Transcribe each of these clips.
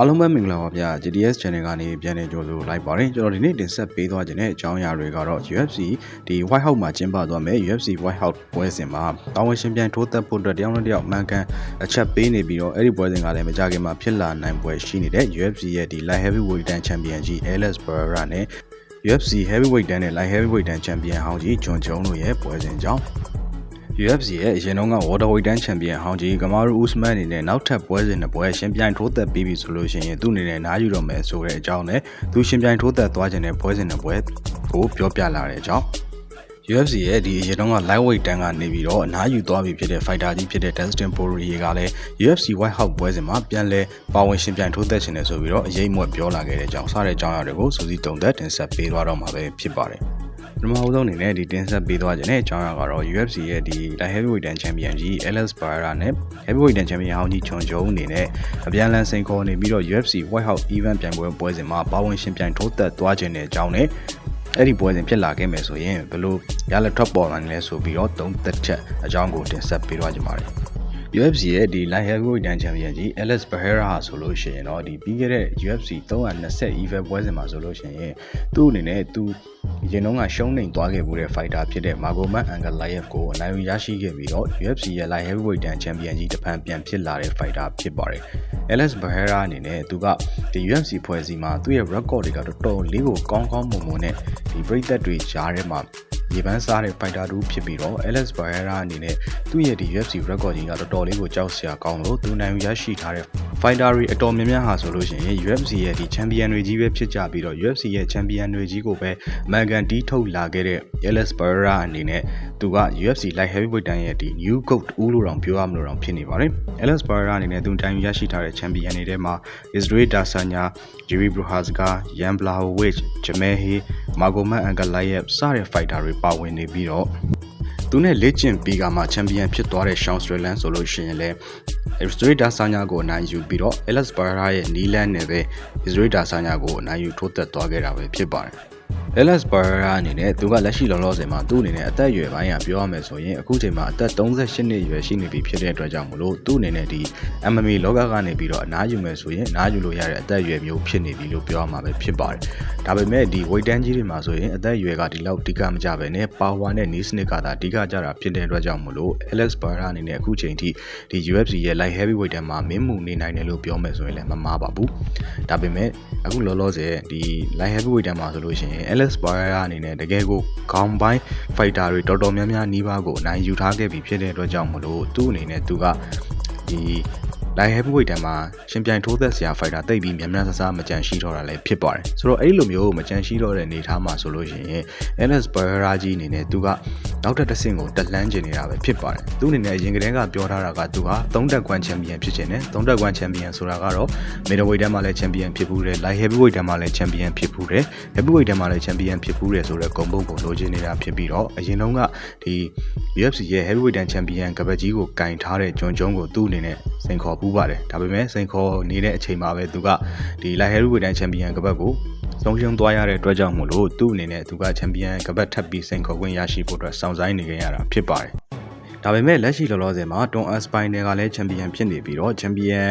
အားလုံးပဲမင်္ဂလာပါဗျာ GTS Channel ကနေပြန်လည်ကြိုဆိုလိုက်ပါတယ်ကျွန်တော်ဒီနေ့တင်ဆက်ပေးသွားခြင်းတဲ့အကြောင်းအရာတွေကတော့ UFC ဒီ White House မှာကျင်းပသွားမယ် UFC White House ပွဲစဉ်မှာတာဝန်ရှင်ပြန်ထိုးသက်ဖို့အတွက်တယောက်နဲ့တယောက်မှန်ကန်အချက်ပေးနေပြီးတော့အဲ့ဒီပွဲစဉ်ကလည်းမကြခင်မှာဖြစ်လာနိုင်ပွဲရှိနေတဲ့ UFC ရဲ့ဒီ Light Heavyweight တန်း Champion ကြီး Alex Pereira နဲ့ UFC Heavyweight တန်းနဲ့ Light Heavyweight တန်း Champion ဟောင်းကြီးဂျွန်ဂျုံတို့ရဲ့ပွဲစဉ်ကြောင့် UFC ရဲ့အရင်တုန်းက Waterweight တန်းချန်ပီယံဟောင်းကြီးကမာရူဥစမန်အနေနဲ့နောက်ထပ်ပွဲစဉ်နှစ်ပွဲရှင်ပြိုင်ထိုးသက်ပြီးပြီဆိုလို့ရှိရင်သူ့အနေနဲ့နားယူတော့မယ်ဆိုတဲ့အကြောင်းနဲ့သူရှင်ပြိုင်ထိုးသက်သွားခြင်းတဲ့ပွဲစဉ်နှစ်ပွဲကိုပြောပြလာတဲ့အကြောင်း UFC ရဲ့ဒီအရင်တုန်းက lightweight တန်းကနေပြီးတော့အနားယူသွားပြီဖြစ်တဲ့ fighter ကြီးဖြစ်တဲ့ Dustin Poirier ကလည်း UFC White House ပွဲစဉ်မှာပြန်လဲပါဝင်ရှင်ပြိုင်ထိုးသက်ခြင်းတယ်ဆိုပြီးတော့အရေးမွက်ပြောလာခဲ့တဲ့အကြောင်းစတဲ့အကြောင်းအရာတွေကိုစူးစီးတုံသက်တင်ဆက်ပေးသွားတော့မှာပဲဖြစ်ပါတယ် ပထမအဆုံးအနေနဲ့ဒီတင်ဆက်ပေးသွားခြင်းတဲ့အကြောင်းအရာကတော့ UFC ရဲ့ဒီ light heavyweight တန်း champion ကြီး Alex Pereira နဲ့ heavyweight တန်း champion ဟောင်းကြီးချွန်ဂျုံအနေနဲ့အပြန်အလှန်စိန်ခေါ်နေပြီးတော့ UFC White House event ပြိုင်ပွဲပွဲစဉ်မှာပါဝင်ရှင်ပြိုင်ထိုးသက်သွားခြင်းတဲ့အကြောင်းနဲ့အဲ့ဒီပွဲစဉ်ဖြစ်လာခဲ့မယ်ဆိုရင်ဘယ်လိုရလက်ထွက်ပေါ်လာလဲဆိုပြီးတော့သုံးသက်ချက်အကြောင်းကိုတင်ဆက်ပေးသွားကြပါမယ် UFC ရဲ့ဒီ light heavyweight တန်း champion ကြီး Alex Pereira ဟာဆိုလို့ရှိရင်တော့ဒီပြီးခဲ့တဲ့ UFC 320 event ပွဲစဉ်မှာဆိုလို့ရှိရင်သူ့အနေနဲ့သူ ရင်တုန်းကရှုံးနိမ်သွားခဲ့မှုတဲ့ fighter ဖြစ်တဲ့ Magomed Ankalaev ကိုအနိုင်ယူရရှိခဲ့ပြီးတော့ UFC ရဲ့ light heavyweight တန်း champion ကြီးတစ်ဖန်ပြန်ဖြစ်လာတဲ့ fighter ဖြစ်ပါတယ်။ Alex Pereira အနေနဲ့သူကဒီ UFC ဖွဲ့စည်းမှာသူ့ရဲ့ record တွေကတော်တော်လေးကိုကောင်းကောင်းမွန်မွန်နဲ့ဒီပရိသတ်တွေကြားထဲမှာရေပန်းစားတဲ့ fighter တူဖြစ်ပြီးတော့ Alex Pereira အနေနဲ့သူ့ရဲ့ဒီ UFC record ကြီးကတော်တော်လေးကိုကြောက်စရာကောင်းလို့သူနိုင်ယူရရှိထားတဲ့ fighter တွေအတော်များများဟာဆိုလို့ရှိရင် UFC ရဲ့ဒီ champion တွေကြီးပဲဖြစ်ကြပြီးတော့ UFC ရဲ့ champion တွေကြီးကိုပဲအမေရိကန်တီးထုတ်လာခဲ့တဲ့ Alex Pereira အနေနဲ့သူက UFC light heavyweight တန်းရဲ့ဒီ new goat ဦးလို့တောင်ပြောရမလို့တောင်ဖြစ်နေပါတယ် Alex Pereira အနေနဲ့သူတိုင်ယူရရှိထားတဲ့ champion တွေထဲမှာ Israel Adesanya, Jiri Prochazka, Jan Blachowicz, Jamel Hill, Magomed Ankalaev စတဲ့ fighter တွေပါဝင်နေပြီးတော့သူနဲ့လက်ကျင်ပြီးကမှချန်ပီယံဖြစ်သွားတဲ့ Sean Strickland ဆိုလို့ရှိရင်လည်း Israel Adesanya ကိုအနိုင်ယူပြီးတော့ Alex Pereira ရဲ့နီးလန်းနဲ့ပဲ Israel Adesanya ကိုအနိုင်ယူထိုးသက်သွားခဲ့တာပဲဖြစ်ပါတယ်။ Alex Pereira အနေနဲ့သူကလက်ရှိလောလောဆယ်မှာသူ့အနေနဲ့အသက်အရွယ်ပိုင်းကပြောရမယ်ဆိုရင်အခုချိန်မှာအသက်38နှစ်အရွယ်ရှိနေပြီဖြစ်တဲ့အတွက်ကြောင့်မလို့သူ့အနေနဲ့ဒီ MMA လောကကနေပြီးတော့အနားယူမယ်ဆိုရင်အနားယူလို့ရတဲ့အသက်အရွယ်မျိုးဖြစ်နေပြီလို့ပြောရမှာပဲဖြစ်ပါတယ်။ဒါပေမဲ့ဒီ weight တန်းကြီးတွေမှာဆိုရင်အသက်အရွယ်ကဒီလောက်တိကမကြပဲနဲ့ power နဲ့ knee snick ကသာအဓိကကြတာဖြစ်တဲ့အတွက်ကြောင့်မလို့ Alex Pereira အနေနဲ့အခုချိန်ထိဒီ UFC ရဲ့ light heavyweight တန်းမှာမင်းမှုနေနိုင်တယ်လို့ပြောမယ်ဆိုရင်လည်းမမှားပါဘူး။ဒါပေမဲ့အခုလောလောဆယ်ဒီ light heavyweight တန်းမှာဆိုလို့ရှိရင် Alex Pereira အနေနဲ့တကယ်ကိုခေါင်းပိုင်း fighter တွေတော်တော်များများနီးပါးကိုအနိုင်ယူထားခဲ့ပြီဖြစ်တဲ့အတွက်ကြောင့်မလို့သူ့အနေနဲ့သူကဒီ light heavyweight တန်းမှာရှင်ပြိုင်ထိုးသက်စရာ fighter တိတ်ပြီးများများဆဆမကြံရှိတော့တာလည်းဖြစ်ပါတယ်ဆိုတော့အဲ့လိုမျိုးမကြံရှိတော့တဲ့အနေအထားမှာဆိုလို့ရှိရင် Alex Pereira ကြီးအနေနဲ့သူကနောက်ထပ်တစ်ဆင့်ကိုတက်လှမ်းကျင်နေတာပဲဖြစ်ပါတယ်သူအနေနဲ့အရင်ကတည်းကပြောထားတာကသူကသုံးတက်ကွမ်ချန်ပီယံဖြစ်ချင်တယ်သုံးတက်ကွမ်ချန်ပီယံဆိုတာကတော့ middleweight တန်းမှာလည်းချန်ပီယံဖြစ်ဘူးတယ် light heavyweight တန်းမှာလည်းချန်ပီယံဖြစ်ဘူးတယ် heavyweight တန်းမှာလည်းချန်ပီယံဖြစ်ဘူးတယ်ဆိုတော့ဂုံပုံကိုလိုချင်နေတာဖြစ်ပြီးတော့အရင်တုန်းကဒီ UFC ရဲ့ heavyweight တန်းချန်ပီယံကပတ်ကြီးကိုကင်ထားတဲ့ဂျွန်ဂျုံကိုသူ့အနေနဲ့စိန်ခေါ်ပူးပါတယ်ဒါပေမဲ့စိန်ခေါ်နေတဲ့အချိန်မှာပဲသူကဒီ light heavyweight တန်းချန်ပီယံကပတ်ကိုဆုံးရှုံးသွားရတဲ့အတွက်ကြောင့်မို့လို့သူ့အနေနဲ့သူကချန်ပီယံကပတ်ထပ်ပြီးစိန်ခေါ်ခွင့်ရရှိဖို့အတွက်စောင့်ဆိုင်းနေကြရတာဖြစ်ပါတယ်ဒါပေမဲ့လက်ရှိလောလောဆယ်မှာတွန်အက်စပိုင်နယ်ကလည်းချန်ပီယံဖြစ်နေပြီးတော့ချန်ပီယံ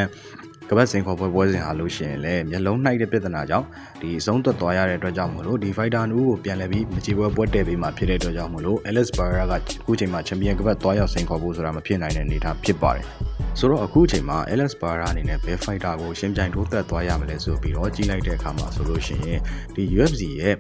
ကပတ်စင်ခေါ်ပွဲပွဲစဉ်ဟာလို့ရှိရင်လည်းမျက်လုံးနှိုက်တဲ့ပြဿနာကြောင့်ဒီအဆုံးသက်သွားရတဲ့အတွက်ကြောင့်မလို့ဒီ fighter နူးကိုပြန်လည်ပြီးမချေပွဲပွဲတည်ပြီးမှဖြစ်တဲ့အတွက်ကြောင့်မလို့ Alex Pereira ကအခုချိန်မှာချန်ပီယံကပတ်သွားရောက်စင်ခေါ်ဖို့ဆိုတာမဖြစ်နိုင်တဲ့အနေအထားဖြစ်ပါတယ်ဆိုတော့အခုအချိန်မှာ Alex Pereira အနေနဲ့ဘယ် fighter ကိုရှင်းပြိုင်ထိုးသက်သွားရမလဲဆိုပြီးတော့ကြီးလိုက်တဲ့အခါမှာဆိုလို့ရှိရင်ဒီ UFC ရဲ့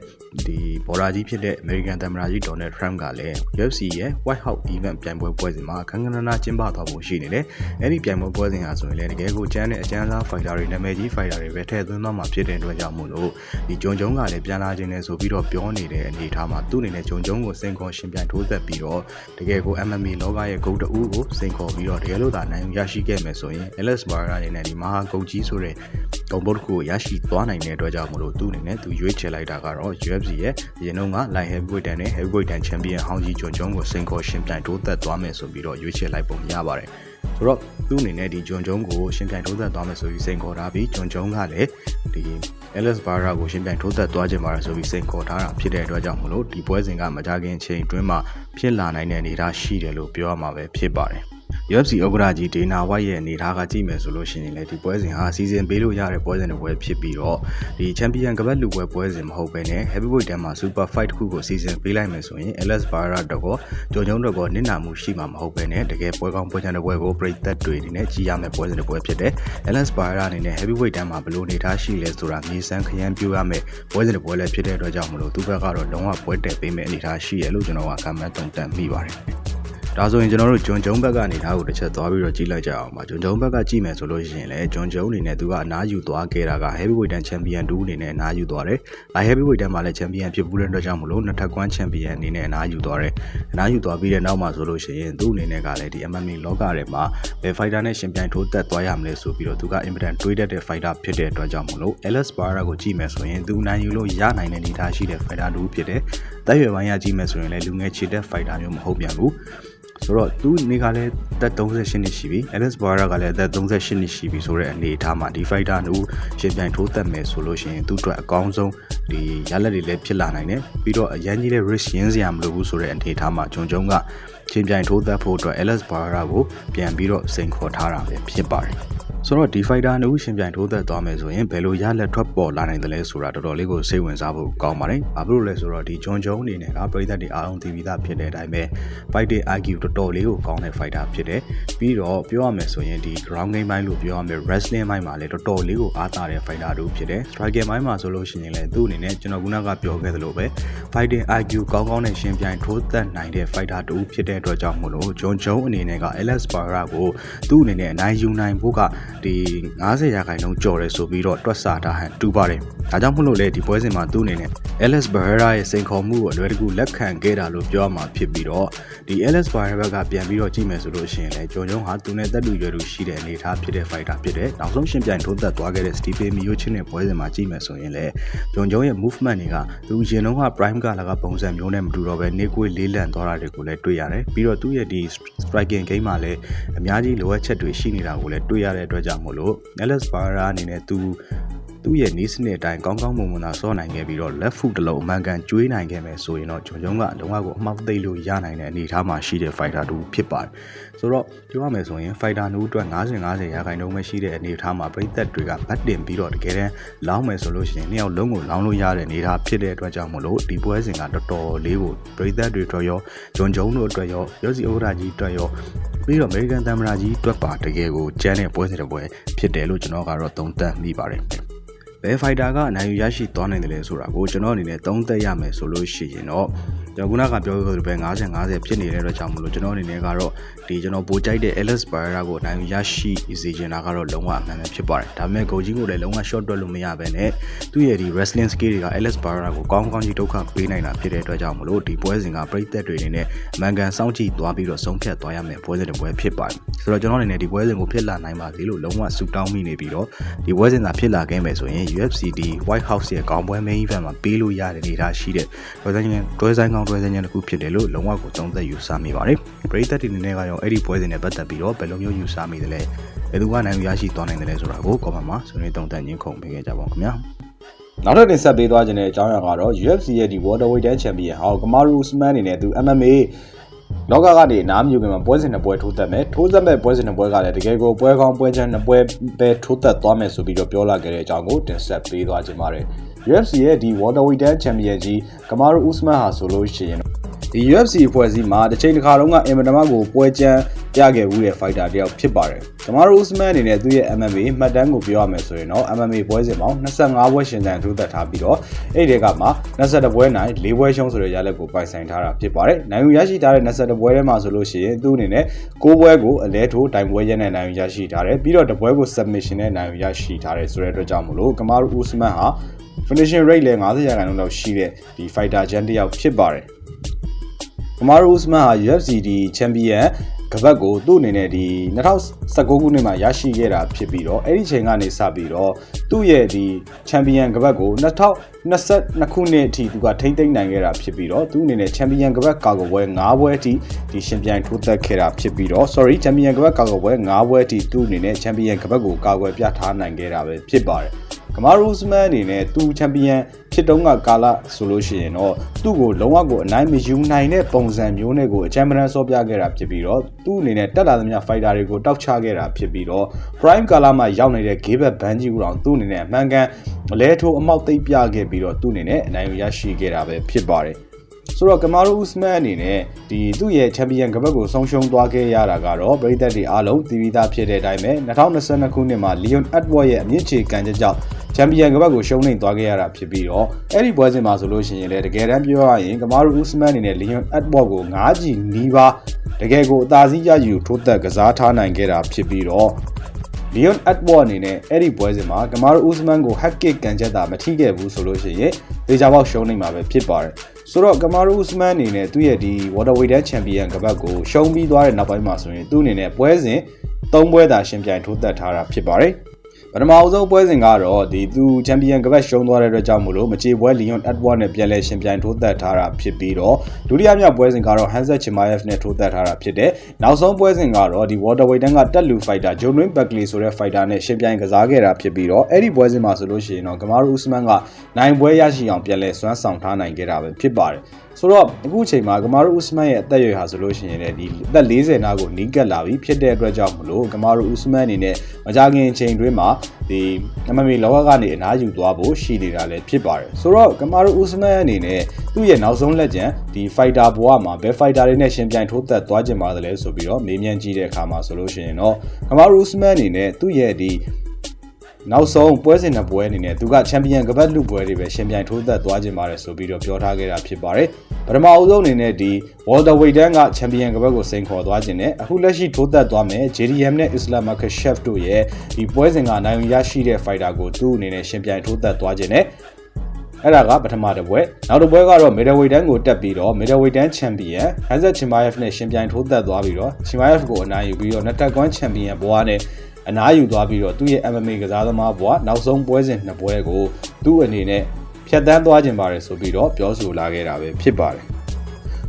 ဒီဘော်ဒါကြီးဖြစ်တဲ့ American သမ္မတကြီး Donald Trump ကလည်း UFC ရဲ့ White House event ပြိုင်ပွဲပွဲစဉ်မှာခန်းခန်းနာနာကျင်းပသွားဖို့ရှိနေတယ်။အဲ့ဒီပြိုင်ပွဲပွဲစဉ်ဟာဆိုရင်လည်းတကယ်ကိုကျန်းတဲ့အကျန်းစား fighter တွေနာမည်ကြီး fighter တွေပဲထည့်သွင်းသွားမှာဖြစ်တဲ့အတွက်ကြောင့်မို့လို့ဒီဂျုံဂျုံကလည်းပြန်လာခြင်းနဲ့ဆိုပြီးတော့ပြောနေတဲ့အနေအထားမှာသူ့အနေနဲ့ဂျုံဂျုံကိုစိန်ခေါ်ရှင်ပြိုင်ထိုးသက်ပြီးတော့တကယ်ကို MMA လောကရဲ့ဂုတ်တူကိုစိန်ခေါ်ပြီးတော့တကယ်လို့သာနိုင်ရရှိခဲ့မယ်ဆိုရင် Alex Pereira အနေနဲ့ဒီမဟာဂုတ်ကြီးဆိုတဲ့ဂုံဘုတ်တစ်ခုကိုရရှိသွားနိုင်တဲ့အတွက်ကြောင့်မလို့သူ့အနေနဲ့သူရွေးချယ်လိုက်တာကတော့ UFC ရဲ့အရင်တုန်းက light heavyweight တန်းနဲ့ heavyweight တန်း champion ဟောင်းကြီးဂျွန်ဂျုံကိုစိန်ခေါ်ရှင်ပြိုင်ထိုးသက်သွားမယ်ဆိုပြီးတော့ရွေးချယ်လိုက်ပုံရပါတယ် ဆိုတော့သူ့အနေနဲ့ဒီဂျွန်ဂျုံကိုရှင်ပြိုင်ထိုးသက်သွားမယ်ဆိုပြီးစိန်ခေါ်ထားပြီးဂျွန်ဂျုံကလည်းဒီ Alex Barra ကိုရှင်ပြိုင်ထိုးသက်သွားခြင်းပါတယ်ဆိုပြီးစိန်ခေါ်ထားတာဖြစ်တဲ့အတွက်ကြောင့်မလို့ဒီပွဲစဉ်ကမကြခင်ချိန်အတွင်းမှာဖြစ်လာနိုင်တဲ့အနေအထားရှိတယ်လို့ပြောရမှာပဲဖြစ်ပါတယ် UFC ဥက္ကဋ္ဌကြီးဒေနာဝိုက်ရဲ့အနေထားကကြည့်မယ်ဆိုလို့ရှိရင်လည်းဒီပွဲစဉ်ဟာစီစဉ်ပေးလို့ရတဲ့ပွဲစဉ်တစ်ပွဲဖြစ်ပြီးတော့ဒီချန်ပီယံကပတ်လူပွဲပွဲစဉ်မဟုတ်ဘဲနဲ့ heavyweight တန်းမှာ super fight တစ်ခုကိုစီစဉ်ပေးလိုက်မယ်ဆိုရင် Alex Pereira တော့ကြော်ကြုံတော့ကိုနစ်နာမှုရှိမှာမဟုတ်ဘဲနဲ့တကယ်ပွဲကောင်းပွဲချမ်းတဲ့ပွဲကိုပြည်သက်တွေအနေနဲ့ကြီးရမယ့်ပွဲစဉ်တစ်ပွဲဖြစ်တယ် Alex Pereira အနေနဲ့ heavyweight တန်းမှာဘယ်လိုအနေထားရှိလဲဆိုတာမြေစမ်းခရမ်းပြိုးရမယ့်ပွဲစဉ်တစ်ပွဲလည်းဖြစ်တဲ့အတွက်ကြောင့်မလို့သူ့ဘက်ကတော့လုံးဝပွဲတက်ပေးမယ့်အနေထားရှိရလို့ကျွန်တော်ကကမှတ်တုံ့တက်မိပါတယ် ဒါဆိုရင်ကျွန်တော်တို့ဂျွန်ဂျုံဘက်ကနေဒါကိုတစ်ချက်သွားပြီးတော့ကြည့်လိုက်ကြအောင်ပါဂျွန်ဂျုံဘက်ကကြည့်မယ်ဆိုလို့ရှိရင်လည်းဂျွန်ဂျုံအနေနဲ့သူကအနားယူသွားခဲ့တာက heavyweight တန်းချန်ပီယံ2အနေနဲ့အနားယူသွားတယ်။ဒါ heavyweight တန်းမှာလည်းချန်ပီယံဖြစ်ဘူးတဲ့အတွက်ကြောင့်မလို့နှစ်ထပ်ကွမ်းချန်ပီယံအနေနဲ့အနားယူသွားတယ်။အနားယူသွားပြီးတဲ့နောက်မှာဆိုလို့ရှိရင်သူ့အနေနဲ့ကလည်းဒီ MMA လောကထဲမှာဘယ် fighter နဲ့ရှင်ပြိုင်ထိုးသက်သွားရမလဲဆိုပြီးတော့သူက important တွေးတတ်တဲ့ fighter ဖြစ်တဲ့အတွက်ကြောင့်မလို့ Alex Pereira ကိုကြည့်မယ်ဆိုရင်သူနိုင်ယူလို့ရနိုင်တဲ့အနေအထားရှိတဲ့ fighter တူဖြစ်တယ်။တက်ရွယ်ပိုင်းရကြည့်မယ်ဆိုရင်လည်းလူငယ်ချစ်တဲ့ fighter မျိုးမဟုတ်ပြန်ဘူး။ ဆိုတော့သူနေကလည်းသက်38နှစ်ရှိပြီ Alex Pereira ကလည်းသက်38နှစ်ရှိပြီဆိုတဲ့အနေအထားမှာဒီ fighter တို့ရှင်ပြိုင်ထိုးသက်မယ်ဆိုလို့ရှိရင်သူ့အတွက်အကောင်းဆုံးဒီရလက်တွေလည်းဖြစ်လာနိုင်တယ်ပြီးတော့အရန်ကြီးတဲ့ risk ရင်းစရာမလိုဘူးဆိုတဲ့အနေအထားမှာဂျုံဂျုံကရှင်ပြိုင်ထိုးသက်ဖို့အတွက် Alex Pereira ကိုပြန်ပြီးတော့စိန်ခေါ်ထားတာပဲဖြစ်ပါတယ် ဆိုတော့ဒီ fighter နှုတ်ရှင်ပြိုင်ထိုးသက်သွားမယ်ဆိုရင်ဘယ်လိုရလက်ထွက်ပေါ်လာနိုင်တယ်လဲဆိုတာတော်တော်လေးကိုစိတ်ဝင်စားဖို့ကောင်းပါတယ်။ဘာဖြစ်လို့လဲဆိုတော့ဒီဂျွန်ဂျုံအနေနဲ့ကပြည်သက်တွေအားလုံးသိပြီးသားဖြစ်တဲ့အတိုင်းပဲ fighting IQ တော်တော်လေးကိုကောင်းတဲ့ fighter ဖြစ်တယ်။ပြီးတော့ပြောရမယ်ဆိုရင်ဒီ ground game ဘိုင်းလို့ပြောရမယ် wrestling ဘိုင်းမှာလည်းတော်တော်လေးကိုအားသာတဲ့ fighter တို့ဖြစ်တယ်။ striking ဘိုင်းမှာဆိုလို့ရှိရင်လည်းသူ့အနေနဲ့ကျွန်တော်ခုနကပြောခဲ့သလိုပဲ fighting IQ ကောင်းကောင်းနဲ့ရှင်ပြိုင်ထိုးသက်နိုင်တဲ့ fighter တူဖြစ်တဲ့အတွက်ကြောင့်မို့လို့ဂျွန်ဂျုံအနေနဲ့က Alex Pereira ကိုသူ့အနေနဲ့အနိုင်ယူနိုင်ဖို့ကဒီ90ရာခိုင်နှုန်းကျော်တယ်ဆိုပြီးတော့တွက်ဆတာဟန်တူပါတယ်။ဒါကြောင့်မို့လို့လေဒီပွဲစဉ်မှာသူ့အနေနဲ့ Alex Pereira ရဲ့စိန်ခေါ်မှုကိုအလွယ်တကူလက်ခံခဲ့တာလို့ပြောမှာဖြစ်ပြီးတော့ဒီ Alex Pereira ကပြန်ပြီးတော့ကြည့်မယ်ဆိုလို့ရှိရင်လည်းဂျွန်ဂျုံဟာသူနဲ့တက်တူရွယ်တူရှိတဲ့အနေအထားဖြစ်တဲ့ fighter ဖြစ်တယ်။နောက်ဆုံးရှင်ပြိုင်ထိုးသက်သွားခဲ့တဲ့ Steve Miocic နဲ့ပွဲစဉ်မှာကြည့်မယ်ဆိုရင်လည်းဂျွန်ဂျုံရဲ့ movement တွေကသူရင်လုံးက prime ကလည်းကပုံစံမျိုးနဲ့မတူတော့ဘဲနေကွေးလေးလံသွားတာတွေကိုလည်းတွေ့ရတယ်။ပြီးတော့သူ့ရဲ့ဒီ striking game မှာလည်းအများကြီးလိုအပ်ချက်တွေရှိနေတာကိုလည်းတွေ့ရတဲ့အတွက်ကြောင့်မို့လို့ Alex Pereira အနေနဲ့သူ သူ့ရဲ့နီးစနစ်အတိုင်းကောင်းကောင်းမွန်မွန်သာစောနိုင်ခဲ့ပြီးတော့ left foot တစ်လုံးအမှန်ကန်ကျွေးနိုင်ခဲ့မယ်ဆိုရင်တော့ဂျုံဂျုံကလုံးဝကိုအမှောက်သိပ်လို့ရနိုင်တဲ့အနေအထားမှာရှိတဲ့ fighter တူဖြစ်ပါတယ်။ဆိုတော့ပြောရမယ်ဆိုရင် fighter နှုတ်အတွက်90 90ရာခိုင်နှုန်းပဲရှိတဲ့အနေအထားမှာပြည်သက်တွေကဗတ်တင်ပြီးတော့တကယ်တမ်းလောင်းမယ်ဆိုလို့ရှိရင်နှစ်ယောက်လုံးကိုလောင်းလို့ရတဲ့အနေအထားဖြစ်တဲ့အတွက်ကြောင့်မလို့ဒီပွဲစဉ်ကတော်တော်လေးကိုပြည်သက်တွေအတွက်ရောဂျုံဂျုံတို့အတွက်ရောရောစီဥက္ကဋ္ဌကြီးအတွက်ရောပြီးတော့ American သမ္မတကြီးတွက်ပါတကယ်ကိုကျန်းတဲ့ပွဲစဉ်တစ်ပွဲဖြစ်တယ်လို့ကျွန်တော်ကတော့သုံးသပ်မိပါတယ် ဘယ်ဖိုက်တာကအနိုင်ယူရရှိသွားနိုင်တယ်လဲဆိုတာကိုကျွန်တော်အနေနဲ့သုံးသပ်ရမယ်ဆိုလို့ရှိရင်တော့ ကျွန်တော်ခုနကပြောခဲ့သလိုပဲ90 50ဖြစ်နေတဲ့အတွက်ကြောင့်မလို့ကျွန်တော်အနေနဲ့ကတော့ဒီကျွန်တော်ပိုကြိုက်တဲ့ Alex Pereira ကိုအနိုင်ယူရရှိစေချင်တာကတော့လုံးဝအမှန်ပဲဖြစ်ပါတယ်ဒါပေမဲ့ဂိုကြီးကိုလည်းလုံးဝ short တွက်လို့မရဘဲနဲ့သူ့ရဲ့ဒီ wrestling skill တွေက Alex Pereira ကိုကောင်းကောင်းကြီးဒုက္ခပေးနိုင်တာဖြစ်တဲ့အတွက်ကြောင့်မလို့ဒီပွဲစဉ်ကပြည်သက်တွေအနေနဲ့အမှန်ကန်စောင့်ကြည့်သွားပြီးတော့ဆုံးဖြတ်သွားရမယ်ပွဲစဉ်တစ်ပွဲဖြစ်ပါတယ်ဆိုတော့ကျွန်တော်အနေနဲ့ဒီပွဲစဉ်ကိုဖြစ်လာနိုင်ပါသေးလို့လုံးဝဆူတောင်းမိနေပြီးတော့ဒီပွဲစဉ်သာဖြစ်လာခဲ့မယ်ဆိုရင် UFC ဒီ White House ရဲ့ကောင်းပွဲ main event မှာပေးလို့ရတဲ့နေသားရှိတဲ့တွဲဆိုင်ချင်းတွဲဆိုင်ကောင်းတွဲဆိုင်ချင်းတစ်ခုဖြစ်တယ်လို့လုံးဝကိုသုံးသပ်ယူဆမိပါတယ်ပရိသတ်တွေအနေနဲ့ကရောအဲ့ဒီပွဲစဉ်နဲ့ပတ်သက်ပြီးတော့ဘယ်လိုမျိုးယူဆမိသလဲဘယ်သူကနိုင်ရရှိသွားနိုင်တယ်လဲဆိုတာကို comment မှာဆွေးနွေးသုံးသပ်ညှင်းခုန်ပေးခဲ့ကြပါဦးခင်ဗျာနောက်ထပ်တင်ဆက်ပေးသွားခြင်းတဲ့အကြောင်းအရာကတော့ UFC ရဲ့ဒီ Welterweight တန်းချန်ပီယံဟောကမာရူစမန်အနေနဲ့သူ MMA လောကကနေနားမြူခင်မှာပွဲစဉ်နှစ်ပွဲထိုးသက်မယ်ထိုးသက်မဲ့ပွဲစဉ်နှစ်ပွဲကလည်းတကယ်ကိုပွဲကောင်းပွဲချမ်းနှစ်ပွဲပဲထိုးသက်သွားမယ်ဆိုပြီးတော့ပြောလာခဲ့တဲ့အကြောင်းကိုတင်ဆက်ပေးသွားခြင်းပါတယ် UFC ရဲ့ဒီ Welterweight တန်းချန်ပီယံကြီးကမာရူဥစမန်ဟာဆိုလို့ရှိရင်ဒီ UFC အဖွဲ့အစည်းမှာတစ်ချိန်တစ်ခါတုန်းကအင်မတမကိုပွဲချမ်း ပြခဲ့ဦးတဲ့ fighter တယောက်ဖြစ်ပါတယ်။ကမာရိုဥစမန်အနေနဲ့သူ့ရဲ့ MMA မှတ်တမ်းကိုပြောရမယ်ဆိုရင်တော့ MMA ပွဲစဉ်ပေါင်း25ပွဲရှင်တန်ထိုးသက်ထားပြီးတော့အဲ့ဒီကမှ22ပွဲနိုင်4ပွဲရှုံးဆိုတဲ့ရလဒ်ကိုပိုင်ဆိုင်ထားတာဖြစ်ပါတယ်။နိုင်ယူရရှိထားတဲ့22ပွဲထဲမှာဆိုလို့ရှိရင်သူ့အနေနဲ့6ပွဲကိုအလဲထိုးတိုင်ပွဲရက်နဲ့နိုင်ယူရရှိထားတယ်ပြီးတော့တပွဲကို submission နဲ့နိုင်ယူရရှိထားတယ်ဆိုတဲ့အတွက်ကြောင့်မလို့ကမာရိုဥစမန်ဟာ finishing rate လည်း90ရာခိုင်နှုန်းလောက်ရှိတဲ့ဒီ fighter ချန်တယောက်ဖြစ်ပါတယ်။ကမာရိုဥစမန်ဟာ UFC ဒီချန်ပီယံ ကပတ်ကိုသူ့အနေနဲ့ဒီ2019ခုနှစ်မှာရရှိခဲ့တာဖြစ်ပြီးတော့အဲ့ဒီချိန်ကနေစပြီးတော့သူ့ရဲ့ဒီချန်ပီယံကပတ်ကို2022ခုနှစ်အထိသူကထိမ့်သိမ်းနိုင်ခဲ့တာဖြစ်ပြီးတော့သူ့အနေနဲ့ချန်ပီယံကပတ်ကာကွယ်ပွဲ9ပွဲအထိဒီရှင်ပြိုင်ထိုးသက်ခဲ့တာဖြစ်ပြီးတော့ sorry ချန်ပီယံကပတ်ကာကွယ်ပွဲ9ပွဲအထိသူ့အနေနဲ့ချန်ပီယံကပတ်ကိုကာကွယ်ပြထားနိုင်ခဲ့တာပဲဖြစ်ပါတယ် ကကမာရူစမန်အနေနဲ့သူချန်ပီယံဖြစ်တုန်းကကာလဆိုလို့ရှိရင်တော့သူ့ကိုလုံးဝကိုအနိုင်မယူနိုင်တဲ့ပုံစံမျိုးနဲ့ကိုအချမ်းပရန်ဆော့ပြခဲ့တာဖြစ်ပြီးတော့သူ့အနေနဲ့တက်လာသမျှ fighter တွေကိုတောက်ချခဲ့တာဖြစ်ပြီးတော့ prime ကာလမှာရောက်နေတဲ့ gay back ဘန်းကြီးကိုတော့သူ့အနေနဲ့အမှန်ကန်လဲထိုးအမောက်သိပ်ပြခဲ့ပြီးတော့သူ့အနေနဲ့အနိုင်ရရှိခဲ့တာပဲဖြစ်ပါတယ် ဆိုတော့ကမာရူဥစမန်အနေနဲ့ဒီသူ့ရဲ့ချန်ပီယံကပတ်ကိုဆုံးရှုံးသွားခဲ့ရတာကတော့ပရိသတ်တွေအားလုံးသိပြီးသားဖြစ်တဲ့အတိုင်းပဲ2022ခုနှစ်မှာ Leon Edward ရဲ့အမြင့်ချေကန်ချက်ကြောင့်ချန်ပီယံကပတ်ကိုရှုံးနိမ့်သွားခဲ့ရတာဖြစ်ပြီးတော့အဲ့ဒီပွဲစဉ်မှာဆိုလို့ရှိရင်လည်းတကယ်တမ်းပြောရရင်ကမာရူဥစမန်အနေနဲ့ Leon Edward ကို9ကြီးနီးပါးတကယ်ကိုအသာစီးရယူထိုးသက်ကစားထားနိုင်ခဲ့တာဖြစ်ပြီးတော့ Leon Edward အနေနဲ့အဲ့ဒီပွဲစဉ်မှာကမာရူဥစမန်ကို hack kick ကန်ချက်တာမထိခဲ့ဘူးဆိုလို့ရှိရင်ဒေဂျာပေါက်ရှုံးနေမှာပဲဖြစ်ပါတယ် ဆိုတော့ကမာရူဥစမန်အနေနဲ့သူ့ရဲ့ဒီ Waterweight Champion ကပတ်ကိုရှုံးပြီးသွားတဲ့နောက်ပိုင်းမှာဆိုရင်သူ့အနေနဲ့ပွဲစဉ်၃ပွဲသာရှင်ပြိုင်ထိုးသက်ထားတာဖြစ်ပါတယ် ပထမအဆုံးပွဲစဉ်ကတော့ဒီသူချန်ပီယံကပတ်ရှုံးသွားတဲ့အတွက်ကြောင့်မို့လို့မချေပွဲလီယွန်အက်ဒဝတ်နဲ့ပြန်လဲရှင်ပြိုင်ထိုးသက်ထားတာဖြစ်ပြီးတော့ဒုတိယမြောက်ပွဲစဉ်ကတော့ဟန်ဆက်ချီမာယက်နဲ့ထိုးသက်ထားတာဖြစ်တဲ့နောက်ဆုံးပွဲစဉ်ကတော့ဒီ Waterweight တန်းကတက်လူဖိုက်တာဂျွန်ဝင်းဘက်ကလီဆိုတဲ့ဖိုက်တာနဲ့ရှင်ပြိုင်ကစားခဲ့တာဖြစ်ပြီးတော့အဲ့ဒီပွဲစဉ်မှာဆိုလို့ရှိရင်တော့ဂမာရူဥစမန်ကနိုင်ပွဲရရှိအောင်ပြန်လဲစွမ်းဆောင်ထားနိုင်ခဲ့တာပဲဖြစ်ပါတယ် ဆိုတော့အခုချိန်မှာဂမာရူဥစမန်ရဲ့အသက်အရွယ်ဟာဆိုလို့ရှိရင်လည်းဒီအသက်40နာကိုနီးကပ်လာပြီဖြစ်တဲ့အတွက်ကြောင့်မလို့ဂမာရူဥစမန်အနေနဲ့မကြခင်ချိန်တွင်းမှာဒီ MMA လောကကနေအနားယူသွားဖို့ရှိနေတာလည်းဖြစ်ပါတယ်ဆိုတော့ဂမာရူဥစမန်အနေနဲ့သူ့ရဲ့နောက်ဆုံးလက်ကျန်ဒီ fighter ဘဝမှာဘယ် fighter တွေနဲ့ရှင်ပြိုင်ထိုးသက်သွားကြပါသလဲဆိုပြီးတော့မေးမြန်းကြည့်တဲ့အခါမှာဆိုလို့ရှိရင်တော့ဂမာရူဥစမန်အနေနဲ့သူ့ရဲ့ဒီနောက်ဆုံးပွဲစဉ်နှစ်ပွဲအနေနဲ့သူကချန်ပီယံကပတ်လူပွဲတွေပဲရှင်ပြိုင်ထိုးသက်သွားခြင်းပါတယ်ဆိုပြီးတော့ပြောထားခဲ့တာဖြစ်ပါတယ် ပထမအဦးဆုံးအနေနဲ့ဒီ Walter Weight ကချန်ပီယံကပတ်ကိုစိန်ခေါ်သွားခြင်းနဲ့အခုလက်ရှိထိုးသက်သွားမယ် JDM နဲ့ Islam Makhachev တို့ရဲ့ဒီပွဲစဉ်ကနိုင်ရရှိတဲ့ fighter ကိုသူ့အနေနဲ့ရှင်ပြိုင်ထိုးသက်သွားခြင်းနဲ့အဲ့ဒါကပထမတစ်ပွဲနောက်တစ်ပွဲကတော့ middleweight တန်းကိုတက်ပြီးတော့ middleweight တန်း champion Hazard Chimaev နဲ့ရှင်ပြိုင်ထိုးသက်သွားပြီးတော့ Chimaev ကိုအနိုင်ယူပြီးတော့နက်တက်ကွမ်း champion ဘွားနဲ့အနားယူသွားပြီးတော့သူ့ရဲ့ MMA ကစားသမားဘွားနောက်ဆုံးပွဲစဉ်နှစ်ပွဲကိုသူ့အနေနဲ့ ဖြတ်တန်းသွားခြင်းပါတယ်ဆိုပြီးတော့ပြောဆိုလာခဲ့တာပဲဖြစ်ပါတယ်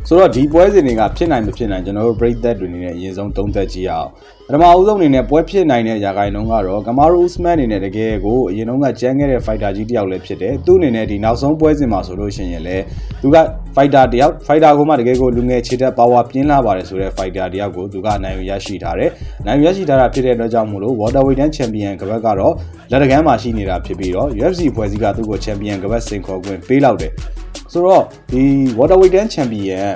ဆိုတော့ဒီပွဲစဉ်တွေကဖြစ်နိုင်မဖြစ်နိုင်ကျွန်တော်တို့ break that တွေနေနဲ့အရင်ဆုံးသုံးသပ်ကြည့်ရအောင်ပထမအဦးဆုံးအနေနဲ့ပွဲဖြစ်နိုင်တဲ့ຢာဂိုင်နှုန်းကတော့ကမာရူဥစမန်အနေနဲ့တကယ်ကိုအရင်တုန်းကကြမ်းခဲ့တဲ့ fighter ကြီးတစ်ယောက်လည်းဖြစ်တယ်သူ့အနေနဲ့ဒီနောက်ဆုံးပွဲစဉ်မှာဆိုလို့ရှိရင်လည်းသူက fighter တစ်ယောက် fighter ကိုမှတကယ်ကိုလူငယ်ခြေတက် power ပြင်းလာပါတယ်ဆိုတဲ့ fighter တစ်ယောက်ကိုသူကအနိုင်ရရှိထားတယ်နိုင်ရရှိထားတာဖြစ်တဲ့အတွက်ကြောင့်မို့လို့ waterweight တန်း champion ကပတ်ကတော့လက်တကမ်းမှာရှိနေတာဖြစ်ပြီးတော့ UFC ဖွဲ့စည်းကသူ့ကို champion ကပတ်စင်ခေါ်ခွင့်ပေးလောက်တယ် ဆိုတော့ဒီ waterweight တန်း champion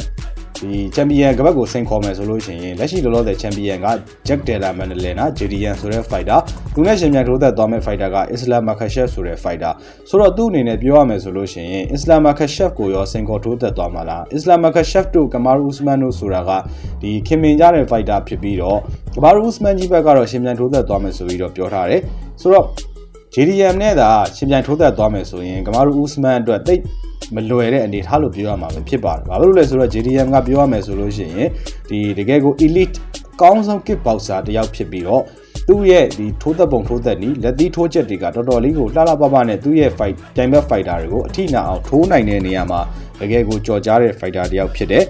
ဒီချန်ပီယံကပတ်ကိုစိန်ခေါ်မယ်ဆိုလို့ရှိရင်လက်ရှိလောလောဆယ်ချန်ပီယံက Jack Della Maddalena JDN ဆိုတဲ့ fighter သူနဲ့ရှင်မြန်ထိုးသက်သွားမဲ့ fighter က Islam Makhachev ဆိုတဲ့ fighter ဆိုတော့သူ့အနေနဲ့ပြောရမယ်ဆိုလို့ရှိရင် Islam Makhachev ကိုရောစိန်ခေါ်ထိုးသက်သွားမှာလား Islam Makhachev တို့ Kamaru Usman တို့ဆိုတာကဒီခင်မင်ကြတဲ့ fighter ဖြစ်ပြီးတော့ Kamaru Usman ကြီးဘက်ကတော့ရှင်မြန်ထိုးသက်သွားမယ်ဆိုပြီးတော့ပြောထားတယ်ဆိုတော့ JDM နဲ့သာရှင်ပြိုင်ထိုးသက်သွားမယ်ဆိုရင်ကမာရူဥစမန်အတွက်တိတ်မလွယ်တဲ့အနေထားလို့ပြောရမှာပဲဖြစ်ပါတယ်။ဘာလို့လဲဆိုတော့ JDM ကပြောရမယ်ဆိုလို့ရှိရင်ဒီတကယ်ကို elite ကောင်းဆုံး kick boxer တယောက်ဖြစ်ပြီးတော့သူ့ရဲ့ဒီထိုးသက်ပုံထိုးသက်နီးလက်သီးထိုးချက်တွေကတော်တော်လေးကိုလှလှပပနဲ့သူ့ရဲ့ fight ပြိုင်ဘက် fighter တွေကိုအထိနာအောင်ထိုးနိုင်တဲ့နေရာမှာတကယ်ကိုကြော်ကြားတဲ့ fighter တယောက်ဖြစ်တဲ့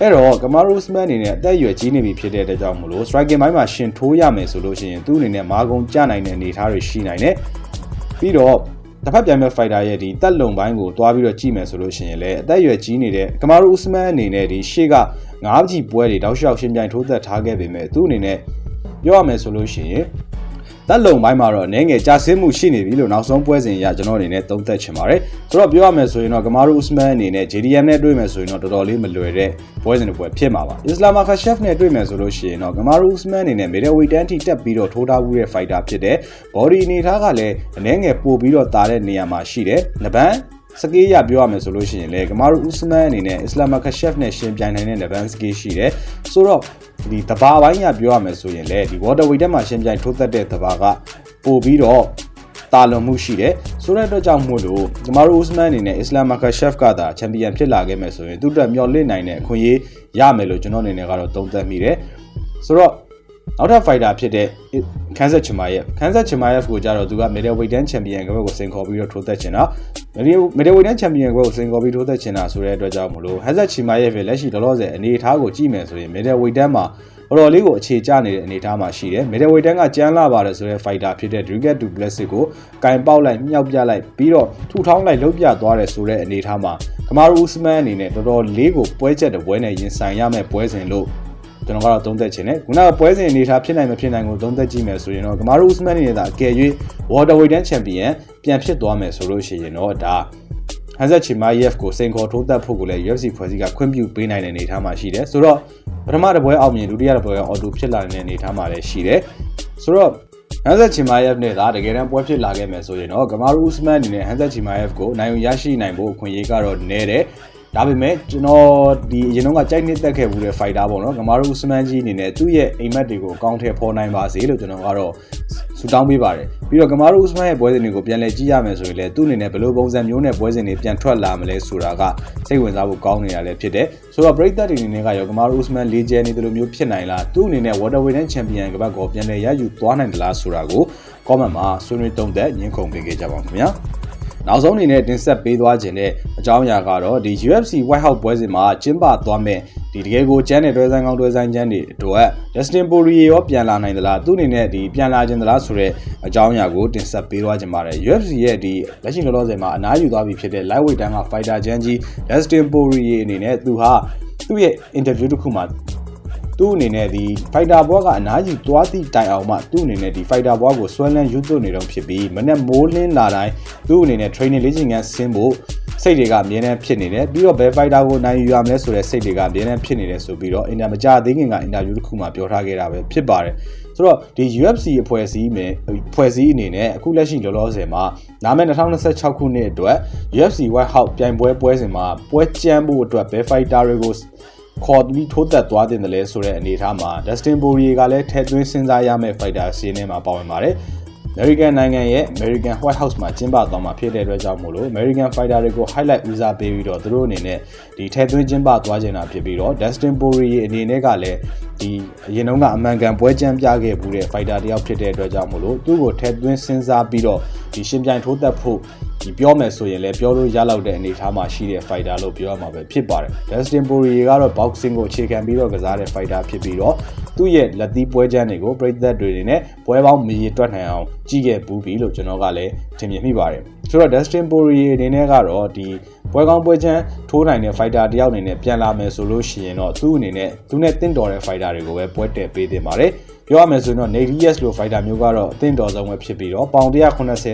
အဲ့တော့ကမာရူစမန်အနေနဲ့အသက်အရွယ်ကြီးနေပြီဖြစ်တဲ့အတွက်ကြောင့်မလို့ striking ဘိုင်းမှာရှင်ထိုးရမယ်ဆိုလို့ရှိရင်သူ့အနေနဲ့မာကုံကျနိုင်တဲ့အနေအထားတွေရှိနိုင်တယ်ပြီးတော့တစ်ဖက်ပြန်မဲ့ fighter ရဲ့ဒီတက်လုံပိုင်းကိုတွားပြီးတော့ကြည့်မယ်ဆိုလို့ရှိရင်လည်းအသက်အရွယ်ကြီးနေတဲ့ကမာရူဥစမန်အနေနဲ့ဒီရှေ့ကငါးကြီးပွဲတွေတောက်လျှောက်ရှင်ပြိုင်ထိုးသက်ထားခဲ့ပေမဲ့သူ့အနေနဲ့ပြောရမယ်ဆိုလို့ရှိရင် တက်လုံပိုင်းမှာတော့အနေငယ်ကြာဆင်းမှုရှိနေပြီလို့နောက်ဆုံးပွဲစဉ်အရကျွန်တော်အနေနဲ့သုံးသပ်ချင်ပါတယ်ဆိုတော့ပြောရမယ်ဆိုရင်တော့ကမာရူဥစမန်အနေနဲ့ JDM နဲ့တွေ့မယ်ဆိုရင်တော့တော်တော်လေးမလွယ်တဲ့ပွဲစဉ်တစ်ပွဲဖြစ်မှာပါအစ္စလာမာခါရှက်ဖ်နဲ့တွေ့မယ်ဆိုလို့ရှိရင်တော့ကမာရူဥစမန်အနေနဲ့ middleweight တန်းထိတက်ပြီးတော့ထိုးထားမှုတဲ့ fighter ဖြစ်တဲ့ body အနေထားကလည်းအနေငယ်ပို့ပြီးတော့တာတဲ့နေရာမှာရှိတယ်။နဗန် စကေးရပြောရမယ်ဆိုလို့ရှိရင်လေကမာရူဥစမန်အနေနဲ့အစ္စလာမခါရှက်ဖ်နဲ့ရှင်ပြိုင်နိုင်တဲ့နဗန်စကေးရှိတယ်။ဆိုတော့ဒီတဘာပိုင်းရပြောရမယ်ဆိုရင်လေဒီ waterweight ထဲမှာရှင်ပြိုင်ထိုးသက်တဲ့တဘာကပို့ပြီးတော့တာလွန်မှုရှိတယ်ဆိုတဲ့အတွက်ကြောင့်မို့လို့ကျမတို့ဥစမန်အနေနဲ့အစ္စလာမ်မာခါရှက်ဖ်ကသာချန်ပီယံဖြစ်လာခဲ့မယ်ဆိုရင်သူ့အတွက်မျှော်လင့်နိုင်တဲ့အခွင့်အရေးရမယ်လို့ကျွန်တော်အနေနဲ့ကတော့သုံးသပ်မိတယ်ဆိုတော့ နောက်ထပ် fighter ဖြစ်တဲ့ခန်းဆက်ချီမာယက်ခန်းဆက်ချီမာယက်ကိုကြတော့သူက middleweight တန်း champion ကဘက်ကိုစိန်ခေါ်ပြီးတော့ထိုးသက်ချင်တာ middleweight တန်း champion ကဘက်ကိုစိန်ခေါ်ပြီးထိုးသက်ချင်တာဆိုတဲ့အတွက်ကြောင့်မလို့ဟန်ဆက်ချီမာယက်ပဲလက်ရှိလောလောဆယ်အနေအထားကိုကြည့်မယ်ဆိုရင် middleweight တန်းမှာတော်တော်လေးကိုအခြေကျနေတဲ့အနေအထားမှာရှိတယ် middleweight တန်းကကျန်းလာပါတယ်ဆိုတဲ့ fighter ဖြစ်တဲ့ Dricus Du Plessis ကိုကင်ပေါက်လိုက်မြောက်ပြလိုက်ပြီးတော့ထူထောင်းလိုက်လှုပ်ပြသွားတယ်ဆိုတဲ့အနေအထားမှာကမာရူဥစမန်အနေနဲ့တော်တော်လေးကိုပွဲချက်တစ်ပွဲနဲ့ရင်ဆိုင်ရမယ့်ပွဲစဉ်လို့ ကျွန်တော်ကတော့သုံးသက်ချင်တယ်ခုနကပွဲစဉ်အနေထားဖြစ်နိုင်မဖြစ်နိုင်ကိုသုံးသက်ကြည့်မယ်ဆိုရင်တော့ကမာရူဥစမန်အနေနဲ့ဒါအကယ်၍ waterweight တန်းချန်ပီယံပြန်ဖြစ်သွားမယ်ဆိုလို့ရှိရင်တော့ဒါဟန်ဇက်ချီမာယက်ကိုစိန်ခေါ်ထိုးသက်ဖို့ကိုလည်း UFC ဖွဲ့စည်းကခွင့်ပြုပေးနိုင်တဲ့အနေအထားမှာရှိတယ်ဆိုတော့ပထမတစ်ပွဲအောင်မြင်ဒုတိယတစ်ပွဲကအော်တိုဖြစ်လာတဲ့အနေအထားမှာလည်းရှိတယ်ဆိုတော့ဟန်ဇက်ချီမာယက်နဲ့ဒါတကယ်တမ်းပွဲဖြစ်လာခဲ့မယ်ဆိုရင်တော့ဂမာရူဥစမန်အနေနဲ့ဟန်ဇက်ချီမာယက်ကိုနိုင်ရရှိနိုင်ဖို့အခွင့်အရေးကတော့နည်းတယ် ဒါပေမဲ့ကျွန်တော်ဒီအရင်တော့ကကြိုက်နှစ်သက်ခဲ့ဘူးတဲ့ fighter ပေါ့နော်ဂမာရူဥစမန်ကြီးအနေနဲ့သူ့ရဲ့အိမ်မက်တွေကိုအကောင့်ထဲပေါ်နိုင်ပါစေလို့ကျွန်တော်ကတော့ဆူတောင်းပေးပါတယ်ပြီးတော့ဂမာရူဥစမန်ရဲ့ပွဲစဉ်တွေကိုပြန်လည်ကြည့်ရမယ်ဆိုရင်လည်းသူ့အနေနဲ့ဘယ်လိုပုံစံမျိုးနဲ့ပွဲစဉ်တွေပြန်ထွက်လာမလဲဆိုတာကစိတ်ဝင်စားဖို့ကောင်းနေတာလည်းဖြစ်တယ်ဆိုတော့ပရိသတ်တွေအနေနဲ့ကရောဂမာရူဥစမန်လေးကျဲနေတယ်လို့မျိုးဖြစ်နိုင်လားသူ့အနေနဲ့ waterweight နဲ့ champion ကပတ်ကိုပြန်လည်ရယူသွားနိုင်တယ်လားဆိုတာကို comment မှာဆွေးနွေးတုံးသက်ညှင်းခုန်ပေးခဲ့ကြပါဦးခင်ဗျာ နောက်ဆုံးအနေနဲ့တင်ဆက်ပေးသွားခြင်းတဲ့အကြောင်းအရာကတော့ဒီ UFC White House ပွဲစဉ်မှာကျင်းပသွားမဲ့ဒီတကယ်ကိုကျန်းတဲ့တွဲဆိုင်ကောင်းတွဲဆိုင်ချမ်းတွေအတွက် Justin Poirier ရောပြန်လာနိုင်သလားသူ့အနေနဲ့ဒီပြန်လာခြင်းသလားဆိုတဲ့အကြောင်းအရာကိုတင်ဆက်ပေးသွားခြင်းပါတယ် UFC ရဲ့ဒီလက်ရှိလောလောဆယ်မှာအနားယူသွားပြီဖြစ်တဲ့ lightweight တန်းက fighter ချမ်းကြီး Justin Poirier အနေနဲ့သူဟာသူ့ရဲ့ interview တစ်ခုမှာ သူ့အနေနဲ့ဒီ fighter ဘွားကအနားယူသွားသည့်တိုင်အောင်မှသူ့အနေနဲ့ဒီ fighter ဘွားကိုဆွဲလန်းယူသွနေတော့ဖြစ်ပြီးမနေ့မိုးလင်းလာတိုင်းသူ့အနေနဲ့ training လေ့ကျင့်ခန်းဆင်းဖို့စိတ်တွေကအမြဲတမ်းဖြစ်နေတယ်ပြီးတော့ဘယ် fighter ကိုနိုင်ယူရမလဲဆိုတဲ့စိတ်တွေကအမြဲတမ်းဖြစ်နေတယ်ဆိုပြီးတော့အင်တာမကြသေးခင်ကအင်တာဗျူးတစ်ခုမှာပြောထားခဲ့တာပဲဖြစ်ပါတယ်ဆိုတော့ဒီ UFC အဖွဲ့အစည်းမယ်ဖွဲ့စည်းအနေနဲ့အခုလက်ရှိလောလောဆယ်မှာလာမယ့်2026ခုနှစ်အတွက် UFC White House ပြိုင်ပွဲပွဲစဉ်မှာပွဲကျမ်းဖို့အတွက်ဘယ် fighter တွေကို ခေါ်ပြီးထိုးသက်သွားတင်တယ်လဲဆိုတဲ့အနေအထားမှာ Dustin Poirier ကလည်းထည့်သွင်းစဉ်းစားရမယ့် fighter စီးနေမှာပါဝင်ပါတယ် American နိုင်ငံရဲ့ American White House မှာကျင်းပသွားမှာဖြစ်တဲ့အတွက်ကြောင့်မို့လို့ American Fighter တွေကို highlight ဦးစားပေးပြီးတော့သူတို့အနေနဲ့ဒီထဲသွင်းကျင်းပသွားခြင်းတာဖြစ်ပြီးတော့ Dustin Poirier အနေနဲ့ကလည်းဒီအရင်တုန်းကအမှန်ကန်ပွဲကြမ်းပြခဲ့မှုတဲ့ fighter တယောက်ဖြစ်တဲ့အတွက်ကြောင့်မို့လို့သူ့ကိုထဲသွင်းစဉ်းစားပြီးတော့ဒီရှင်ပြိုင်ထိုးသက်ဖို့ ဒီပြောမယ်ဆိုရင်လည်းပြောလို့ရလောက်တဲ့အနေအထားမှာရှိတဲ့ fighter လို့ပြောရမှာပဲဖြစ်ပါတယ် Dustin Poirier ကတော့ boxing ကိုအခြေခံပြီးတော့ကစားတဲ့ fighter ဖြစ်ပြီးတော့သူ့ရဲ့လက်သီးပွဲချမ်းတွေကိုပြည်သက်တွေနဲ့ပွဲပေါင်းမရီတွက်နိုင်အောင်ကြည့်ခဲ့ဘူးပြီလို့ကျွန်တော်ကလည်းထင်မြင်မိပါတယ်ဆိုတော့ Dustin Poirier အနေနဲ့ကတော့ဒီပွဲကောင်းပွဲချမ်းထိုးနိုင်တဲ့ fighter တယောက်အနေနဲ့ပြန်လာမယ်ဆိုလို့ရှိရင်တော့သူ့အနေနဲ့သူနဲ့တင့်တော်တဲ့ fighter တွေကိုပဲပွဲတည်ပေးသင့်ပါတယ် ပြောရမယ်ဆိုရင်တော့ Nate Diaz လို fighter မျိုးကတော့အသင့်တော်ဆုံးပဲဖြစ်ပြီးတော့ပေါင်180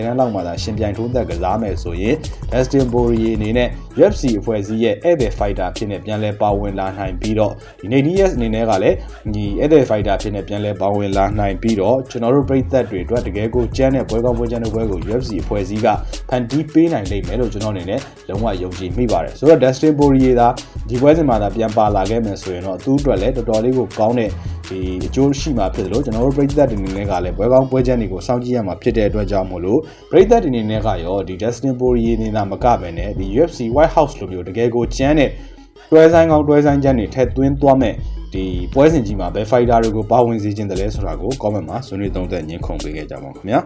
တန်းလောက်မှသာရှင်ပြိုင်ထိုးသက်ကစားမယ်ဆိုရင် Dustin Poirier အနေနဲ့ UFC အဖွဲ့အစည်းရဲ့ဧည့်သည် fighter ဖြစ်နေပြန်လဲပါဝင်လာနိုင်ပြီးတော့ဒီ Nate Diaz အနေနဲ့ကလည်းဒီဧည့်သည် fighter ဖြစ်နေပြန်လဲပါဝင်လာနိုင်ပြီးတော့ကျွန်တော်တို့ပြည်သက်တွေအတွက်တကယ်ကိုကျန်းတဲ့ပွဲကောင်းပွဲချမ်းတဲ့ပွဲကို UFC အဖွဲ့အစည်းကဖန်တီးပေးနိုင်လိမ့်မယ်လို့ကျွန်တော်အနေနဲ့လုံးဝယုံကြည်မိပါတယ်ဆိုတော့ Dustin Poirier သာဒီပွဲစဉ်မှာသာပြန်ပါလာခဲ့မယ်ဆိုရင်တော့သူ့အတွက်လည်းတော်တော်လေးကိုကောင်းတဲ့ဒီအကျိုးရှိမှာဖြစ်တယ်လို့ကျွန်တော်တို့ပြည်သက်တွေအနေနဲ့ကလည်းပွဲကောင်းပွဲချမ်းတွေကိုစောင့်ကြည့်ရမှာဖြစ်တဲ့အတွက်ကြောင့်မို့လို့ပြည်သက်တွေအနေနဲ့ကရောဒီ Dustin Poirier နေတာမကပဲနဲ့ဒီ UFC White House လိုမျိုးတကယ်ကိုကျန်းတဲ့တွဲဆိုင်ကောင်းတွဲဆိုင်ချမ်းတွေထည့်သွင်းသွားမဲ့ဒီပွဲစဉ်ကြီးမှာဘယ် fighter တွေကိုပါဝင်စေခြင်းတလဲဆိုတာကို comment မှာဆွေးနွေးသုံးသပ်ညှင်းခုန်ပေးခဲ့ကြပါဦးခင်ဗျာ